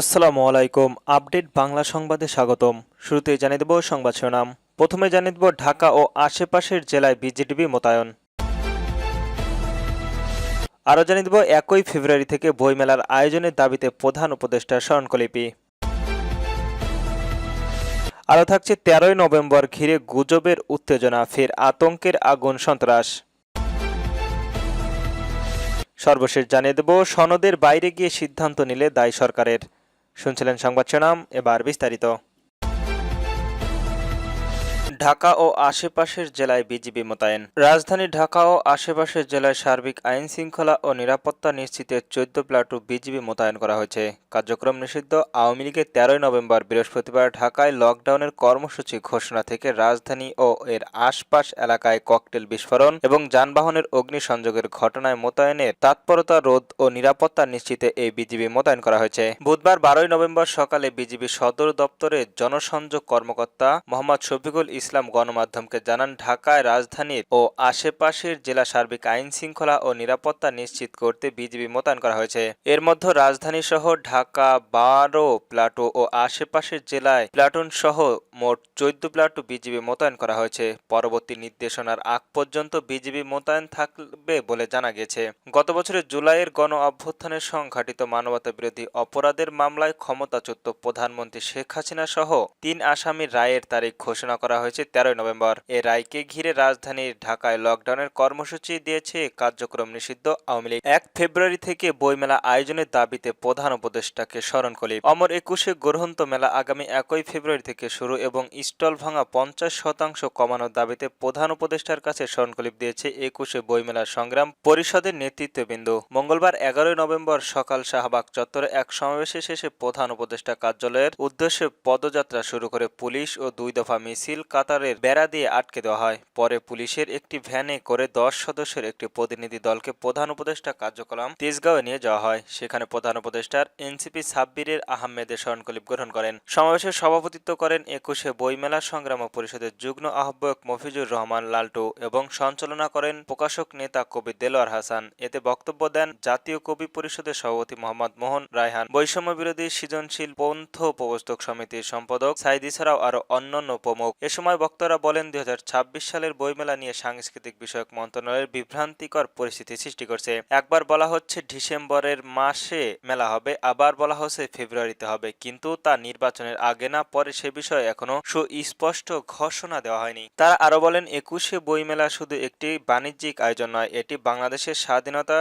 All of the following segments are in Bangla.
আসসালামু আলাইকুম। আপডেট বাংলা সংবাদে স্বাগতম। শুরুতে জানিয়ে দেব সংবাদ শিরোনাম। প্রথমে জানিয়ে দেব ঢাকা ও আশেপাশের জেলায় বিজেডিবি মোতায়েন। আরও জানিয়ে দেব একই ফেব্রুয়ারি থেকে বইমেলার আয়োজনের দাবিতে প্রধান উপদেষ্টা স্মরণকলিপি আরও থাকছে তেরোই নভেম্বর ঘিরে গুজবের উত্তেজনা, ফের আতঙ্কের আগুন, সন্ত্রাস। সর্বশেষ জানিয়ে দেব সনদের বাইরে গিয়ে সিদ্ধান্ত নিলে দায় সরকারের। শুনছিলেন সংবাদ সুনাম এবার বিস্তারিত। ঢাকা ও আশেপাশের জেলায় বিজিবি মোতায়েন। রাজধানী ঢাকা ও আশেপাশের জেলায় সার্বিক আইন শৃঙ্খলা ও নিরাপত্তা নিশ্চিতে চোদ্দ প্লাটুন বিজিবি মোতায়েন করা হয়েছে। কার্যক্রম নিষিদ্ধ আওয়ামী লীগের তেরোই নভেম্বর বৃহস্পতিবার ঢাকায় লকডাউনের কর্মসূচি ঘোষণা থেকে রাজধানী ও এর আশপাশ এলাকায় ককটেল বিস্ফোরণ এবং যানবাহনের অগ্নিসংযোগের ঘটনায় মোতায়েনের তৎপরতা রোধ ও নিরাপত্তা নিশ্চিতে এই বিজিবি মোতায়েন করা হয়েছে। বুধবার বারোই নভেম্বর সকালে বিজিবি সদর দপ্তরে জনসংযোগ কর্মকর্তা মোহাম্মদ শফিকুল ইসলাম গণমাধ্যমকে জানান, ঢাকায় রাজধানীর ও আশেপাশের জেলা সার্বিক আইন শৃঙ্খলা ও নিরাপত্তা নিশ্চিত করতে বিজিবি মোতায়েন করা হয়েছে। এর মধ্যে রাজধানী সহ ঢাকা বারো প্লাটু ও আশেপাশের জেলায় প্লাটুন সহ মোট চোদ্দ প্লাটু বিজিবি মোতায়েন করা হয়েছে। পরবর্তী নির্দেশনার আগ পর্যন্ত বিজিবি মোতায়েন থাকবে বলে জানা গেছে। গত বছরের জুলাইয়ের গণ অভ্যুত্থানের সংঘটিত মানবতা বিরোধী অপরাধের মামলায় ক্ষমতাচ্যুত প্রধানমন্ত্রী শেখ হাসিনা সহ তিন আসামির রায়ের তারিখ ঘোষণা করা হয়েছে। তেরোই নভেম্বর। এ রায়কে ঘিরে রাজধানীর ঢাকায় লকডাউনের কর্মসূচি দিয়েছে কার্যক্রম নিষিদ্ধ আওয়ামী লীগ। এক ফেব্রুয়ারি থেকে বইমেলা আয়োজনের দাবিতে প্রধান উপদেষ্টাকে স্মরণ করি। অমর একুশে গ্রহন্ত মেলা আগামী একই ফেব্রুয়ারি থেকে শুরু এবং স্টল ভাঙা পঞ্চাশ শতাংশ কমানোর দাবিতে প্রধান উপদেষ্টার কাছে স্মরণকলিপ দিয়েছে একুশে বইমেলার সংগ্রাম পরিষদের নেতৃত্ববৃন্দ। মঙ্গলবার এগারোই নভেম্বর সকাল শাহবাগ চত্বরে এক সমাবেশে শেষে প্রধান উপদেষ্টা কার্যালয়ের উদ্দেশ্যে পদযাত্রা শুরু করে পুলিশ ও দুই দফা মিছিল কাতারের বেড়া দিয়ে আটকে দেওয়া হয়। পরে পুলিশের একটি ভ্যানে করে দশ সদস্যের একটি প্রতিনিধি দলকে প্রধান উপদেষ্টা কার্যক্রম তেজগাঁওয়ে নিয়ে যাওয়া হয়। সেখানে প্রধান উপদেষ্টার এনসিপি সাব্বিরের আহমেদের স্মরণকলিপ গ্রহণ করেন। সমাবেশে সভাপতিত্ব করেন একুশে বইমেলা সংগ্রাম পরিষদের যুগ্ম আহ্বায়ক মফিজুর রহমান, লালটু এবং সঞ্চালনা করেন প্রকাশক নেতা কবি দেলোয়ার হাসান। এতে বক্তব্য দেন জাতীয় কবি পরিষদের সভাপতি মোহাম্মদ মোহন রায়হান। বৈষম্য বিরোধী সৃজনশীল পন্থ প্রবর্তক সমিতির সম্পাদক সাইদি ছাড়াও আরও অন্যান্য প্রমুখ। এ সময় বক্তারা বলেন, দুই হাজার ছাব্বিশ সালের বইমেলা নিয়ে সাংস্কৃতিক বিষয়ক মন্ত্রণালয়ের বিভ্রান্তিকর পরিস্থিতি সৃষ্টি করছে। একবার বলা হচ্ছে ডিসেম্বরের মাসে মেলা হবে, আবার বলা হচ্ছে ফেব্রুয়ারিতে হবে। কিন্তু তা নির্বাচনের আগে না, পরে সে বিষয়ে এখনও সুস্পষ্ট ঘোষণা দেওয়া হয়নি। তারা আরও বলেন, একুশে বইমেলা শুধু একটি বাণিজ্যিক আয়োজন নয়, এটি বাংলাদেশের স্বাধীনতা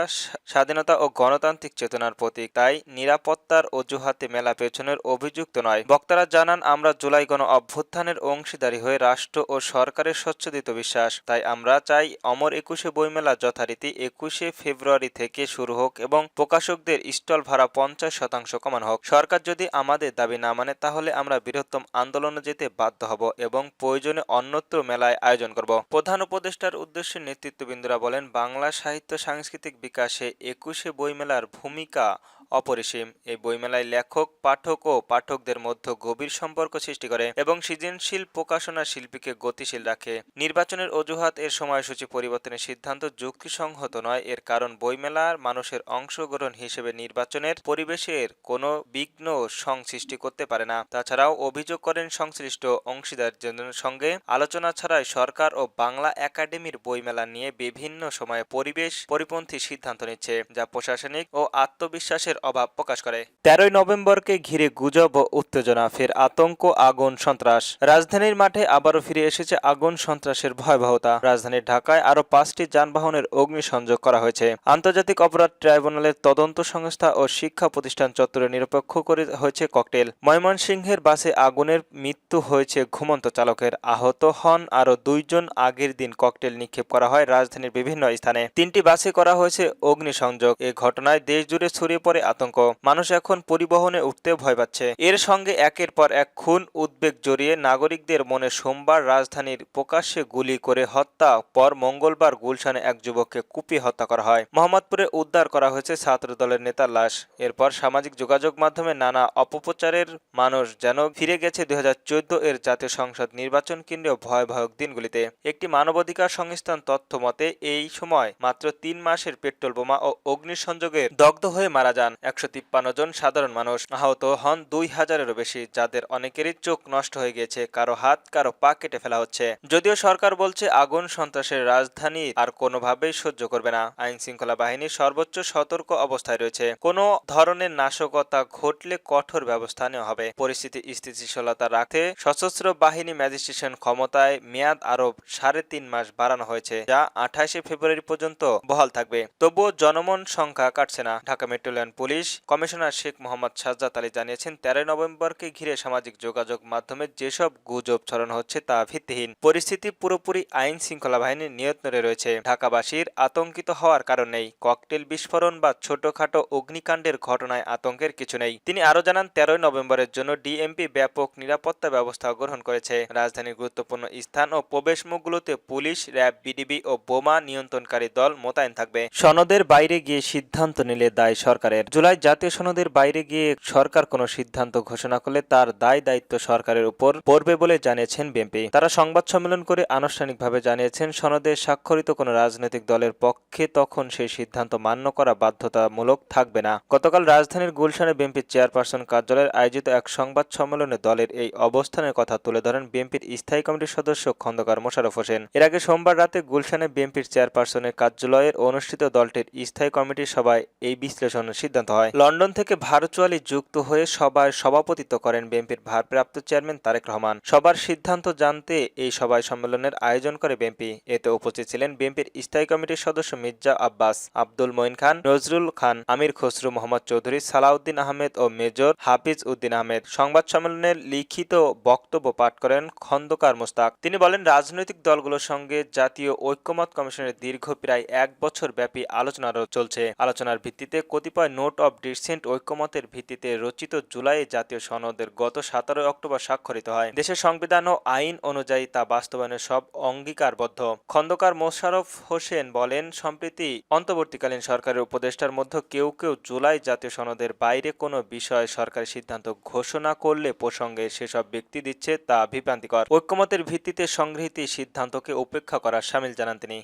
স্বাধীনতা ও গণতান্ত্রিক চেতনার প্রতীক। তাই নিরাপত্তার অজুহাতে মেলা পেছনের অভিযুক্ত নয়। বক্তারা জানান, আমরা জুলাই গণ অভ্যুত্থানের অংশীদারী হয়ে রাষ্ট্র ও সরকারের স্বচ্ছদিত বিশ্বাস। তাই আমরা চাই অমর একুশে বইমেলা যথারীতি একুশে ফেব্রুয়ারি থেকে শুরু হোক এবং প্রকাশকদের স্টল ভাড়া পঞ্চাশ শতাংশ কমানো হোক। সরকার যদি আমাদের দাবি না মানে তাহলে আমরা বৃহত্তম আন্দোলনে যেতে বাধ্য হব এবং প্রয়োজনে অন্যত্র মেলায় আয়োজন করব। প্রধান উপদেষ্টার উদ্দেশ্যে নেতৃত্ববৃন্দরা বলেন, বাংলা সাহিত্য সাংস্কৃতিক বিকাশে একুশে বইমেলার ভূমিকা অপরিসীম। এই বইমেলায় লেখক, পাঠক ও পাঠকদের মধ্যে গভীর সম্পর্ক সৃষ্টি করে এবং সৃজনশীল প্রকাশনা শিল্পীকে গতিশীল রাখে। নির্বাচনের অজুহাত, এর সময়সূচি পরিবর্তনের সিদ্ধান্ত যুক্তিসংহত নয়। এর কারণ, বইমেলার মানুষের অংশগ্রহণ হিসেবে নির্বাচনের পরিবেশের কোনো বিঘ্ন সং সৃষ্টি করতে পারে না। তাছাড়াও অভিযোগ করেন সংশ্লিষ্ট অংশীদারদের সঙ্গে আলোচনা ছাড়াই সরকার ও বাংলা একাডেমির বইমেলা নিয়ে বিভিন্ন সময়ে পরিবেশ, পরিপন্থী সিদ্ধান্ত নিচ্ছে, যা প্রশাসনিক ও আত্মবিশ্বাসের অভাব প্রকাশ করে। তেরোই নভেম্বরকে ঘিরে গুজব ও উত্তেজনা, ফের আতঙ্ক, আগুন, সন্ত্রাস। রাজধানীর মাঠে আবারও ফিরে এসেছে আগুন, সন্ত্রাসের ভয়াবহতা। রাজধানীর ঢাকায় আরও পাঁচটি যানবাহনের অগ্নিসংযোগ করা হয়েছে। আন্তর্জাতিক অপরাধ ট্রাইব্যুনালের তদন্ত সংস্থা ও শিক্ষা প্রতিষ্ঠান চত্বরে নিরপেক্ষ করে হয়েছে ককটেল। ময়মনসিংহের বাসে আগুনের মৃত্যু হয়েছে ঘুমন্ত চালকের। আহত হন আরও দুইজন। আগের দিন ককটেল নিক্ষেপ করা হয় রাজধানীর বিভিন্ন স্থানে। তিনটি বাসে করা হয়েছে অগ্নিসংযোগ এ ঘটনায় দেশ জুড়ে ছড়িয়ে পড়ে আতঙ্ক। মানুষ এখন পরিবহনে উঠতে ভয় পাচ্ছে। এর সঙ্গে একের পর এক খুন, উদ্বেগ জড়িয়ে নাগরিকদের মনে সোমবার রাজধানীর প্রকাশ্যে গুলি করে হত্যা। পর মঙ্গলবার গুলশানে এক যুবককে কুপিয়ে হত্যা করা হয়। মোহাম্মদপুরে উদ্ধার করা হয়েছে ছাত্র দলের নেতার লাশ। এরপর সামাজিক যোগাযোগ মাধ্যমে নানা অপপ্রচারের মানুষ যেন ফিরে গেছে দু হাজার চোদ্দ এর জাতীয় সংসদ নির্বাচন কেন্দ্রীয় ভয়াবহক দিনগুলিতে। একটি মানবাধিকার সংস্থান তথ্য মতে এই সময় মাত্র তিন মাসের পেট্রোল বোমা ও অগ্নিসংযোগে দগ্ধ হয়ে মারা যান। একশো তিপ্পান্ন জন সাধারণ মানুষ আহত হন। দুই হাজারেরও বেশি যাদের অনেকেরই চোখ নষ্ট হয়ে গিয়েছে, কারও হাত, কারও পা কেটে ফেলা হচ্ছে। যদিও সরকার বলছে আগুন সন্ত্রাসের রাজধানী আর কোনোভাবেই সহ্য করবে না। আইন শৃঙ্খলা বাহিনী সর্বোচ্চ সতর্ক অবস্থায় রয়েছে। কোনো ধরনের নাশকতা ঘটলে কঠোর ব্যবস্থা নেওয়া হবে। পরিস্থিতি স্থিতিশীলতা রাখতে সশস্ত্র বাহিনী ম্যাজিস্ট্রেশন ক্ষমতায় মেয়াদ আরও সাড়ে তিন মাস বাড়ানো হয়েছে, যা আঠাশে ফেব্রুয়ারি পর্যন্ত বহাল থাকবে। তবুও জনমন সংখ্যা কাটছে না। Dhaka metropolitan police commissioner Sheikh Mohammad Sajjad Ali জানিয়েছেন, তেরোই নভেম্বরকে ঘিরে সামাজিক যোগাযোগ মাধ্যমে যেসব গুজব ছড়ানো হচ্ছে তা ভিত্তিহীন। পরিস্থিতি পুরোপুরি আইন শৃঙ্খলা বাহিনীর নিয়ন্ত্রণে রয়েছে। ঢাকাবাসীর আতঙ্কিত হওয়ার কারণ নেই। ককটেল বিস্ফোরণ বা ছোটখাটো অগ্নিকাণ্ডের ঘটনায় আতঙ্কের কিছু নেই। তিনি আরও জানান, তেরোই নভেম্বরের জন্য ডিএমপি ব্যাপক নিরাপত্তা ব্যবস্থা গ্রহণ করেছে। রাজধানীর গুরুত্বপূর্ণ স্থান ও প্রবেশমুখগুলোতে পুলিশ, র্যাব, বিডিবি ও বোমা নিয়ন্ত্রণকারী দল মোতায়েন থাকবে। সনদের বাইরে গিয়ে সিদ্ধান্ত নিলে দায় সরকারের। জুলাই জাতীয় সনদের বাইরে গিয়ে সরকার কোনো সিদ্ধান্ত ঘোষণা করলে তার দায় দায়িত্ব সরকারের উপর পড়বে বলে জানিয়েছেন বিএনপি। তারা সংবাদ সম্মেলন করে আনুষ্ঠানিকভাবে জানিয়েছেন, সনদে স্বাক্ষরিত কোনো রাজনৈতিক দলের পক্ষে তখন সেই সিদ্ধান্ত মান্য করা বাধ্যতামূলক থাকবে না। গতকাল রাজধানীর গুলশানে বিএনপির চেয়ারপারসন কার্যালয়ের আয়োজিত এক সংবাদ সম্মেলনে দলের এই অবস্থানের কথা তুলে ধরেন বিএনপির স্থায়ী কমিটির সদস্য খন্দকার মোশাররফ হোসেন। এর আগে সোমবার রাতে গুলশানে বিএনপির চেয়ারপারসনের কার্যালয়ের অনুষ্ঠিত দলটির স্থায়ী কমিটির সভায় এই বিশ্লেষণের সিদ্ধান্ত হয়। লন্ডন থেকে ভার্চুয়ালি যুক্ত হয়ে সভায় সভাপতিত্ব করেন বিএনপির ভারপ্রাপ্ত চেয়ারম্যান তারেক রহমান। সবার সিদ্ধান্ত জানতে এই সভায় সম্মেলনের আয়োজন করে বিএনপি। এতে উপস্থিত ছিলেন বিএনপির স্থায়ী কমিটির সদস্য মির্জা আব্বাস, আব্দুল মঈন খান, নজরুল খান, আমির খসরু মোহাম্মদ চৌধুরী, সালাউদ্দিন আহমেদ ও মেজর হাফিজ উদ্দিন আহমেদ। সংবাদ সম্মেলনে লিখিত বক্তব্য পাঠ করেন খন্দকার মোস্তাক তিনি বলেন, রাজনৈতিক দলগুলোর সঙ্গে জাতীয় ঐক্যমত কমিশনের দীর্ঘ প্রায় এক বছর ব্যাপী আলোচনারও চলছে। আলোচনার ভিত্তিতে কতিপয় নোট অব ডিসেন্ট ঐক্যমতের ভিত্তিতে রচিত জুলাই জাতীয় সনদের গত সতেরোই অক্টোবর স্বাক্ষরিত হয়। দেশের সংবিধান ও আইন অনুযায়ী তা বাস্তবায়নের সব অঙ্গীকারবদ্ধ। খন্দকার মোশাররফ হোসেন বলেন, সম্প্রতি অন্তর্বর্তীকালীন সরকারের উপদেষ্টার মধ্যে কেউ কেউ জুলাই জাতীয় সনদের বাইরে কোনো বিষয়ে সরকারি সিদ্ধান্ত ঘোষণা করলে প্রসঙ্গে সেসব ব্যক্তি দিচ্ছে তা বিভ্রান্তিকর। ঐক্যমতের ভিত্তিতে সংগৃহীত সিদ্ধান্তকে উপেক্ষা করার সামিল জানান তিনি।